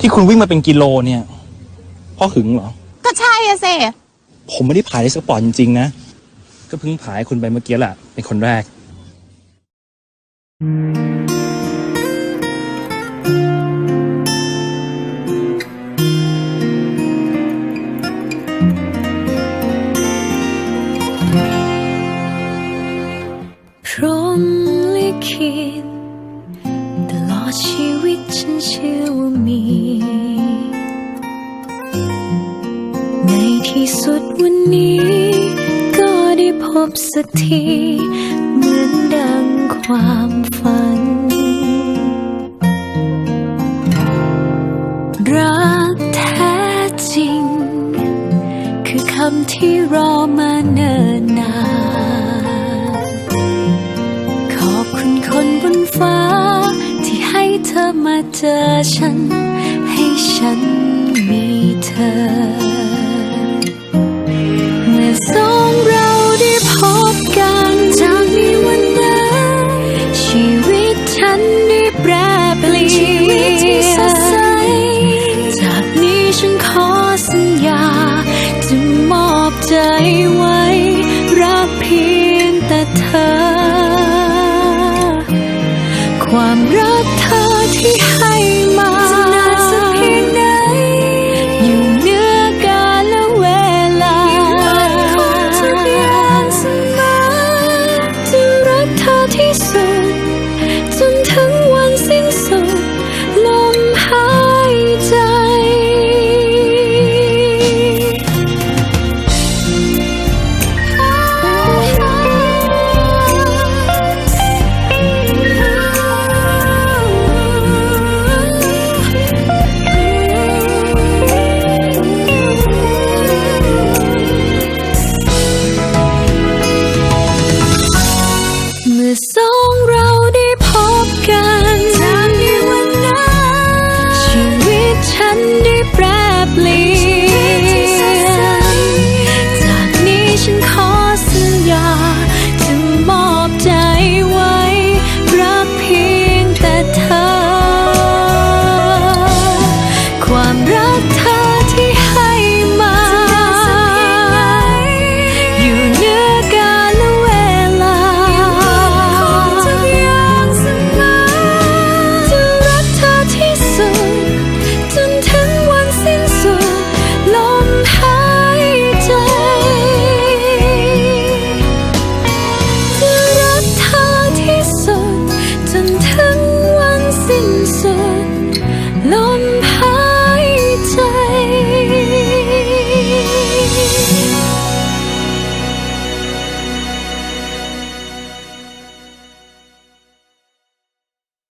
ที่คุณวิ่งมาเป็นกิโลเนี่ยเพ่อหึงเหรอ ก็ใช่อะเซผมไม่ได้ผายได้สปอร์ตจริง ๆ นะ ก็เพิ่งผายคุณไปเมื่อกี้แหละเป็นคนแรก พรหมลิขิตตลอดชีวิต ฉันเชื่อว่ามี ในที่สุดวันนี้ ก็ได้พบสักที เหมือนดังความฝัน รักแท้จริง คือคำที่รอมาเนิ่นนาน ธอมาเจอฉัน ให้ฉันมีเธอ เมื่อสองเราได้พบกันจากมีวันนั้นชีวิตฉันได้แปรเปลี่ยนชีวิตที่สดใสจากนี้ฉันขอสัญญา จะมอบใจไว้ รักเพียงแต่เธอ ความรัก เ